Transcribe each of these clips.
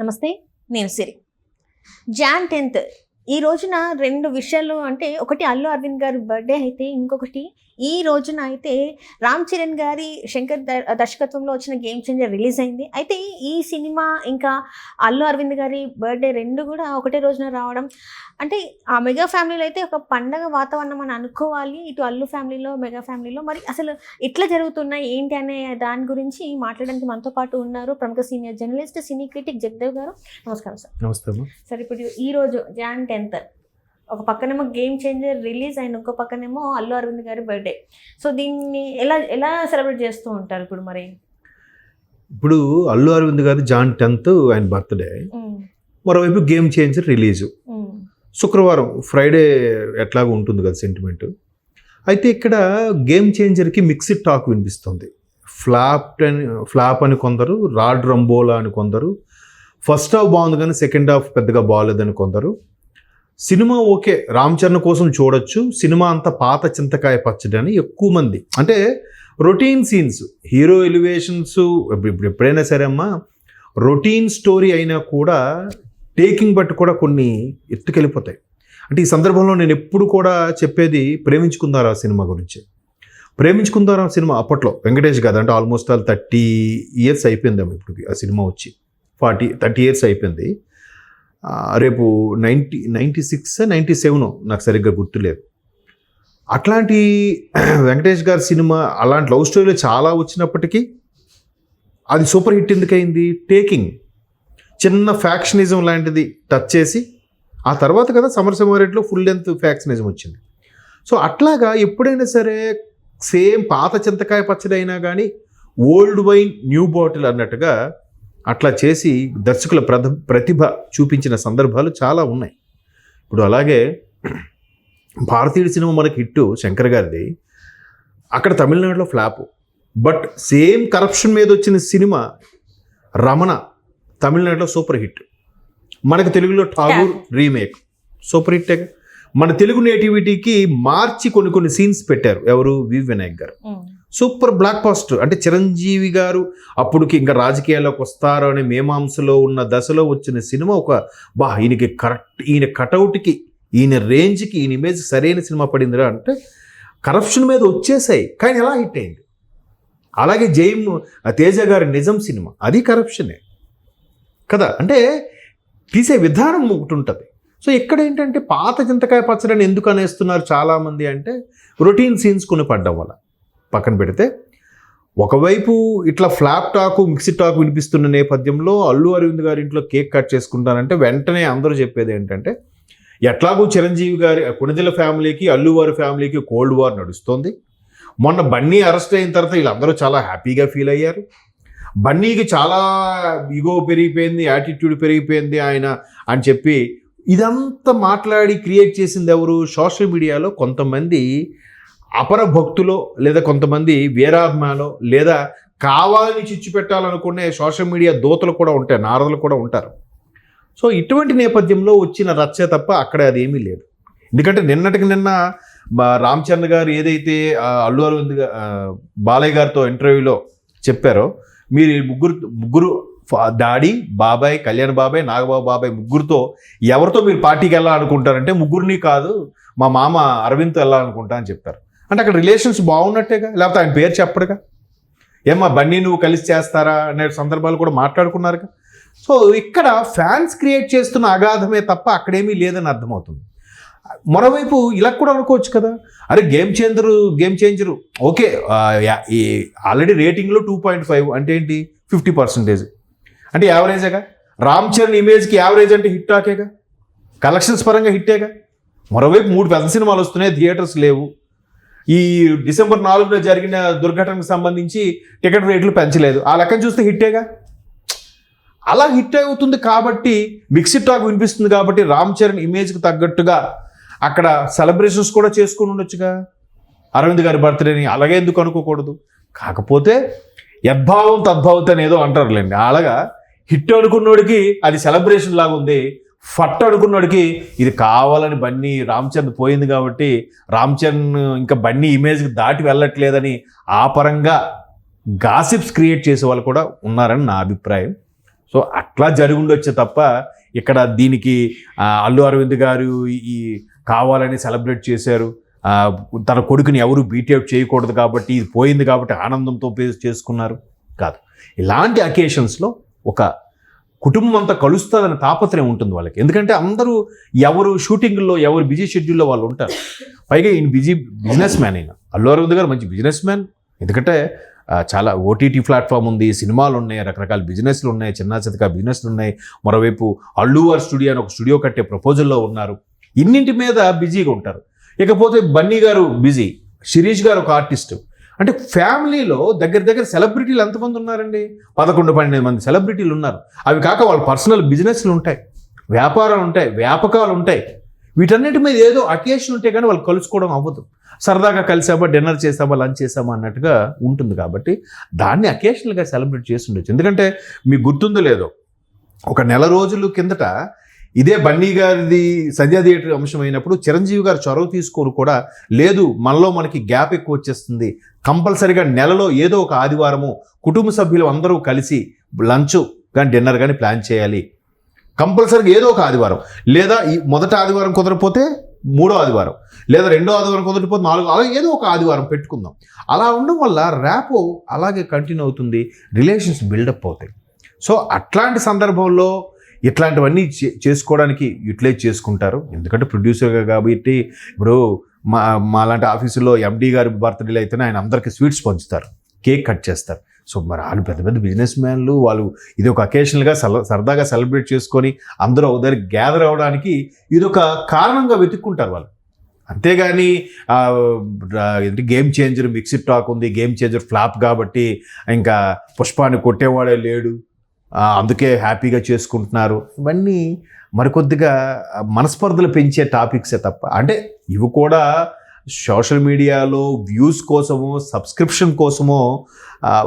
నమస్తే నేను సిరి. Jan tenth ఈ రోజున రెండు విషయాలు అంటే ఒకటి అల్లు అరవింద్ గారి బర్త్డే అయితే ఇంకొకటి ఈ రోజున అయితే రామ్ చరణ్ గారి శంకర్ దర్శకత్వంలో వచ్చిన గేమ్ చేంజర్ రిలీజ్ అయింది. అయితే ఈ సినిమా ఇంకా అల్లు అరవింద్ గారి బర్త్డే రెండు కూడా ఒకటే రోజున రావడం. అంటే ఆ మెగా ఫ్యామిలీలో అయితే ఒక పండగ వాతావరణం అని అనుకోవాలి. ఇటు అల్లు ఫ్యామిలీలో మెగా ఫ్యామిలీలో. మరి అసలు ఎట్లా జరుగుతున్నాయి? ఏంటి అనే దాని గురించి మాట్లాడడానికి మనతో పాటు ఉన్నారు ప్రముఖ senior journalist cine critic Jagadev garu. నమస్కారం సార్. నమస్తే సార్ ఇప్పుడు ఈ రోజు జాన్ టెన్త్. ఒక పక్కనేమో గేమ్ చేంజర్ రిలీజ్ అండ్ ఇంకో పక్కనేమో అల్లు అరవింద్ గారి బర్త్డే. సో దీన్ని ఎలా ఎలా సెలబ్రేట్ చేస్తూ ఉంటారు ఇప్పుడు మరి? ఇప్పుడు అల్లు అరవింద్ గారి జాన్ టెన్త్ ఆయన బర్త్డే. మరోవైపు గేమ్ చేంజర్ రిలీజ్. శుక్రవారం ఫ్రైడే ఎట్లాగో ఉంటుంది కదా సెంటిమెంట్ అయితే ఇక్కడ గేమ్ చేంజర్కి మిక్స్డ్ టాక్ వినిపిస్తుంది. ఫ్లాప్ అని ఫ్లాప్ అని కొందరు రాడ్ రంబోలా అని కొందరు ఫస్ట్ హాఫ్ బాగుంది కానీ సెకండ్ హాఫ్ పెద్దగా బాగాలేదని కొందరు. సినిమా ఓకే రామ్ చరణ్ కోసం చూడొచ్చు సినిమా అంత పాత చింతకాయ పచ్చడి అని ఎక్కువ మంది. అంటే రొటీన్ సీన్స్ హీరో ఎలివేషన్స్ ఇప్పుడు ఎప్పుడైనా సరే అమ్మా రొటీన్ స్టోరీ అయినా కూడా టేకింగ్ బట్టి కూడా కొన్ని ఎత్తుకెళ్ళిపోతాయి. అంటే ఈ సందర్భంలో నేను ఎప్పుడు కూడా చెప్పేది ప్రేమించుకుందారా సినిమా గురించి. ప్రేమించుకుందారా సినిమా అప్పట్లో వెంకటేష్ కదా అంటే ఆల్మోస్ట్ ఆల్ థర్టీ ఇయర్స్ అయిపోయిందేమో ఇప్పుడు ఆ సినిమా వచ్చి. ఫార్టీ థర్టీ ఇయర్స్ అయిపోయింది. రేపు ninety ninety six ninety seven నాకు సరిగ్గా గుర్తులేదు. అట్లాంటి వెంకటేష్ గారి సినిమా అలాంటి లవ్ స్టోరీలు చాలా వచ్చినప్పటికీ అది సూపర్ హిట్ ఎందుకైంది? టేకింగ్. చిన్న ఫ్యాక్షనిజం లాంటిది టచ్ చేసి ఆ తర్వాత కదా సమరసింహారెడ్డిలో ఫుల్ లెంత్ ఫ్యాక్షనిజం వచ్చింది. సో అట్లాగా ఎప్పుడైనా సరే సేమ్ పాత చింతకాయ పచ్చడి అయినా కానీ ఓల్డ్ వైన్ న్యూ బాటిల్ అన్నట్టుగా అట్లా చేసి దర్శకుల ప్రధ ప్రతిభ చూపించిన సందర్భాలు చాలా ఉన్నాయి. ఇప్పుడు అలాగే భారతీయుడి సినిమా మనకి హిట్ శంకర్ గారిది. అక్కడ తమిళనాడులో ఫ్లాప్. బట్ సేమ్ కరప్షన్ మీద వచ్చిన సినిమా రమణ తమిళనాడులో సూపర్ హిట్. మనకు తెలుగులో ఠాగూర్ రీమేక్. సూపర్ హిట్ మన తెలుగు నేటివిటీకి మార్చి కొన్ని కొన్ని సీన్స్ పెట్టారు. ఎవరు? వి. వినాయక్ గారు. ఉమ్, సూపర్ బ్లాక్ పాస్టర్ అంటే చిరంజీవి గారు అప్పుడుకి ఇంకా రాజకీయాల్లోకి వస్తారు అనే మేమాంసలో ఉన్న దశలో వచ్చిన సినిమా ఒక బా ఈయనకి కరెక్ట్ ఈయన కటౌట్కి ఈయన రేంజ్కి ఈయన ఇమేజ్ సరైన సినిమా పడిందిరా అంటే కరప్షన్ మీద వచ్చేసాయి. కానీ ఎలా హిట్ అయింది? అలాగే జైమ్ తేజ గారి నిజం సినిమా అది కరప్షనే. కదా అంటే తీసే విధానం ఒకటి ఉంటుంది. సో ఇక్కడ ఏంటంటే పాత చింతకాయ పచ్చడిని ఎందుకు అనేస్తున్నారు చాలామంది అంటే రొటీన్ సీన్స్ కొని పడ్డం వల్ల. పక్కన పెడితే ఒకవైపు ఇట్లా ఫ్లాప్ టాకు మిక్సీ టాక్ వినిపిస్తున్న నేపథ్యంలో అల్లు అరవింద్ గారి ఇంట్లో కేక్ కట్ చేసుకుంటానంటే వెంటనే అందరూ చెప్పేది ఏంటంటే ఎట్లాగూ చిరంజీవి గారి కొణిదెల ఫ్యామిలీకి అల్లు వారి ఫ్యామిలీకి కోల్డ్ వార్ నడుస్తోంది. మొన్న బన్నీ అరెస్ట్ అయిన తర్వాత వీళ్ళందరూ చాలా హ్యాపీగా ఫీల్ అయ్యారు. బన్నీకి చాలా ఇగో పెరిగిపోయింది యాటిట్యూడ్ పెరిగిపోయింది ఆయన అని చెప్పి ఇదంతా మాట్లాడి క్రియేట్ చేసింది ఎవరు? సోషల్ మీడియాలో కొంతమంది అపర భక్తులో లేదా కొంతమంది వీరాభిమాలో లేదా కావాలని చిచ్చు పెట్టాలనుకునే సోషల్ మీడియా దోతలు కూడా ఉంటాయి నారదులు కూడా ఉంటారు. సో ఇటువంటి నేపథ్యంలో వచ్చిన రచ్చ తప్ప అక్కడ ఏమీ లేదు. ఎందుకంటే నిన్నటికి నిన్న మా రామ్ చంద్ర గారు ఏదైతే అల్లు అరవింద్ బాలయ్య గారితో ఇంటర్వ్యూలో చెప్పారో మీరు ముగ్గురు ముగ్గురు ఫా- డాడీ బాబాయ్ కళ్యాణ్ బాబాయ్ నాగబాబు బాబాయ్ ముగ్గురుతో ఎవరితో మీరు పార్టీకి వెళ్ళాలనుకుంటారంటే ముగ్గురిని కాదు మా మామ అరవింద్తో వెళ్ళాలనుకుంటా అని చెప్పారు అంటే అక్కడ రిలేషన్స్ బాగున్నట్టేగా? లేకపోతే ఆయన పేరు చెప్పడుగా? ఏమ్మా బన్నీ నువ్వు కలిసి చేస్తారా? అనే సందర్భాలు కూడా మాట్లాడుకున్నారుగా. సో ఇక్కడ ఫ్యాన్స్ క్రియేట్ చేస్తున్న అగాధమే తప్ప అక్కడేమీ లేదని అర్థమవుతుంది. మరోవైపు ఇలా కూడా అనుకోవచ్చు కదా? అరే game changer game changer okay ఈ ఆల్రెడీ రేటింగ్లో టూ పాయింట్ ఫైవ్ అంటే ఏంటి? ఫిఫ్టీ పర్సెంటేజ్ అంటే యావరేజేగా రామ్ చరణ్ ఇమేజ్కి యావరేజ్ అంటే హిట్ టాకేగా కలెక్షన్స్ పరంగా హిట్టేగా మరోవైపు మూడు పెద్ద సినిమాలు వస్తున్నాయి థియేటర్స్ లేవు. ఈ డిసెంబర్ నాలుగున జరిగిన దుర్ఘటనకు సంబంధించి టికెట్ రేట్లు పెంచలేదు. ఆ లెక్కన చూస్తే హిట్టేగా? అలా హిట్ అవుతుంది కాబట్టి మిక్సిడ్ టాక్ వినిపిస్తుంది కాబట్టి రామ్ చరణ్ ఇమేజ్కి తగ్గట్టుగా అక్కడ సెలబ్రేషన్స్ కూడా చేసుకుని ఉండొచ్చుగా. అరవింద్ గారి బర్త్డేని అలాగే ఎందుకు అనుకోకూడదు? కాకపోతే యద్భావం తద్భావం అనేదో ఏదో అంటారులేండి. అలాగా? హిట్ అనుకున్నోడికి అది సెలబ్రేషన్ లాగా ఉంది ఫట్ అనుకున్నోడికి ఇది కావాలని బన్నీ రామ్చంద్ పోయింది కాబట్టి రామ్చంద్ ఇంకా బన్నీ ఇమేజ్కి దాటి వెళ్ళట్లేదని ఆ పరంగా గాసిప్స్ క్రియేట్ చేసే వాళ్ళు కూడా ఉన్నారని నా అభిప్రాయం. సో అట్లా జరిగి ఉండొచ్చే తప్ప ఇక్కడ దీనికి అల్లు అరవింద్ గారు ఈ కావాలని సెలబ్రేట్ చేశారు. తన కొడుకుని ఎవరు బీటౌట్ చేయకూడదు కాబట్టి ఇది పోయింది కాబట్టి ఆనందంతో చేసుకున్నారు. కాదు. ఇలాంటి అకేషన్స్లో ఒక కుటుంబం అంతా కలుస్తుందనే తాపత్రయం ఉంటుంది వాళ్ళకి. ఎందుకంటే అందరూ ఎవరు షూటింగ్లో ఎవరు బిజీ షెడ్యూల్లో వాళ్ళు ఉంటారు. పైగా ఈయన బిజీ బిజినెస్ మ్యాన్ అయినా అల్లు అరవింద్ గారు మంచి బిజినెస్ మ్యాన్. ఎందుకంటే చాలా ఓటీటీ ప్లాట్ఫామ్ ఉంది సినిమాలు ఉన్నాయి రకరకాల బిజినెస్లు ఉన్నాయి చిన్న చితక బిజినెస్లు ఉన్నాయి. మరోవైపు అల్లువార్ స్టూడియో అని ఒక స్టూడియో కట్టే ప్రపోజల్లో ఉన్నారు. ఇన్నింటి మీద బిజీగా ఉంటారు. ఇకపోతే బన్నీ గారు బిజీ శిరీష్ గారు ఒక ఆర్టిస్టు. అంటే ఫ్యామిలీలో దగ్గర దగ్గర సెలబ్రిటీలు ఎంతమంది ఉన్నారండి? పదకొండు పన్నెండు మంది సెలబ్రిటీలు ఉన్నారు. అవి కాక వాళ్ళ పర్సనల్ బిజినెస్లు ఉంటాయి వ్యాపారాలు ఉంటాయి వ్యాపకాలు ఉంటాయి. వీటన్నిటి మీద ఏదో అకేషన్ ఉంటే కానీ వాళ్ళు కలుసుకోవడం అవ్వదు. సరదాగా కలిసామా డిన్నర్ చేసామా లంచ్ చేసామా అన్నట్టుగా ఉంటుంది కాబట్టి దాన్ని అకేషనల్గా సెలబ్రేట్ చేసి ఉండొచ్చు. ఎందుకంటే మీకు గుర్తుందో లేదో ఒక నెల రోజులు కిందట ఇదే బన్నీ గారిది సంధ్యా థియేటర్ అంశం అయినప్పుడు చిరంజీవి గారు చొరవ తీసుకోరు కూడా లేదు మనలో మనకి గ్యాప్ ఎక్కువ వచ్చేస్తుంది. కంపల్సరిగా నెలలో ఏదో ఒక ఆదివారము కుటుంబ సభ్యులు అందరూ కలిసి లంచ్ కానీ డిన్నర్ కానీ ప్లాన్ చేయాలి. కంపల్సరీగా ఏదో ఒక ఆదివారం. లేదా ఈ మొదటి ఆదివారం కుదరపోతే మూడో ఆదివారం. లేదా రెండో ఆదివారం కుదరపోతే నాలుగో అలా ఏదో ఒక ఆదివారం పెట్టుకుందాం. అలా ఉండడం వల్ల ర్యాపో అలాగే కంటిన్యూ అవుతుంది రిలేషన్స్ బిల్డప్ అవుతాయి. సో అట్లాంటి సందర్భంలో ఇట్లాంటివన్నీ చే- చేసుకోవడానికి యూటిలైజ్ చేసుకుంటారు. ఎందుకంటే ప్రొడ్యూసర్గా కాబట్టి ఇప్పుడు మా మా లాంటి ఆఫీసులో ఎండి గారి బర్త్డేలు అయితేనే ఆయన అందరికీ స్వీట్స్ పంచుతారు. కేక్ కట్ చేస్తారు. సో మరి వాళ్ళు పెద్ద పెద్ద బిజినెస్ మ్యాన్లు వాళ్ళు ఇది ఒక అకేషనల్గా సల సరదాగా సెలబ్రేట్ చేసుకొని అందరూ ఒకదారి గ్యాదర్ అవ్వడానికి ఇది ఒక కారణంగా వెతుక్కుంటారు వాళ్ళు. అంతేగాని ఏంటి గేమ్ చేంజర్ మిక్సిడ్ టాక్ ఉంది గేమ్ చేంజర్ ఫ్లాప్ కాబట్టి ఇంకా పుష్పాన్ని కొట్టేవాడే లేడు. అందుకే హ్యాపీగా చేసుకుంటున్నారు. ఇవన్నీ మరికొద్దిగా మనస్పర్ధలు పెంచే టాపిక్సే తప్ప. అంటే ఇవి కూడా సోషల్ మీడియాలో వ్యూస్ కోసమో సబ్స్క్రిప్షన్ కోసమో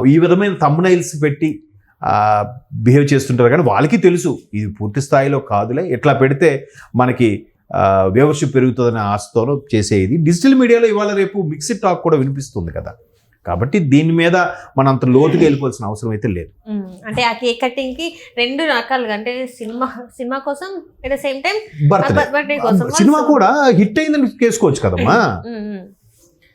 ఈ విధమైన తమ్నైల్స్ పెట్టి బిహేవ్ చేస్తుంటారు. కానీ వాళ్ళకి తెలుసు ఇది పూర్తి స్థాయిలో కాదులే. ఇట్లా పెడితే మనకి వ్యూవర్షిప్ పెరుగుతుందనే ఆశతోనో చేసేది. డిజిటల్ మీడియాలో ఇవాళ రేపు మిక్సిడ్ టాక్ కూడా వినిపిస్తుంది కదా. కాబట్టి దీని మీద మనం అంత లోతుగా వెళ్ళిపోవాల్సిన అవసరం అయితే లేదు. అంటే ఆ కేక్ కటింగ్కి రెండు రకాలుగా అంటే సినిమా సినిమా కోసం at the same time birthday birthday కోసం సినిమా కూడా హిట్ అయిందని చేసుకోవచ్చు కదమ్మా?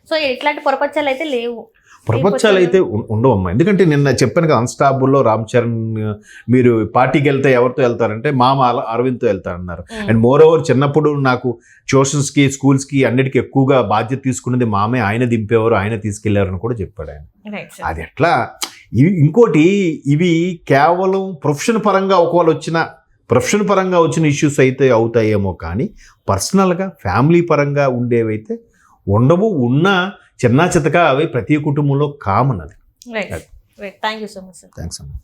సో ఇట్లాంటి పొరపచ్చాలు అయితే లేవు. ప్రపంచాలు అయితే ఉం- ఉండవమ్మా. ఎందుకంటే నిన్న చెప్పాను కదా అన్స్టాబుల్లో రామ్ చరణ్ మీరు పార్టీకి వెళ్తే ఎవరితో వెళ్తారంటే మామ అల- అరవింద్తో వెళ్తారన్నారు. అండ్ మోర్ ఓవర్ చిన్నప్పుడు నాకు ట్యూషన్స్కి స్కూల్స్కి అన్నిటికీ ఎక్కువగా బాధ్యత తీసుకున్నది మామే. ఆయన దింపేవారు ఆయన తీసుకెళ్ళారు అని కూడా చెప్పాడు ఆయన. అది ఎట్లా? ఇవి ఇంకోటి ఇవి కేవలం ప్రొఫెషన్ పరంగా ఒకవేళ వచ్చిన ప్రొఫెషన్ పరంగా వచ్చిన ఇష్యూస్ అయితే అవుతాయేమో కానీ పర్సనల్గా ఫ్యామిలీ పరంగా ఉండేవైతే ఉండవు. ఉన్న చిన్న చితక అవి ప్రతి కుటుంబంలో కామన్ అది. Right right thank you so much sir thanks అమ్మా.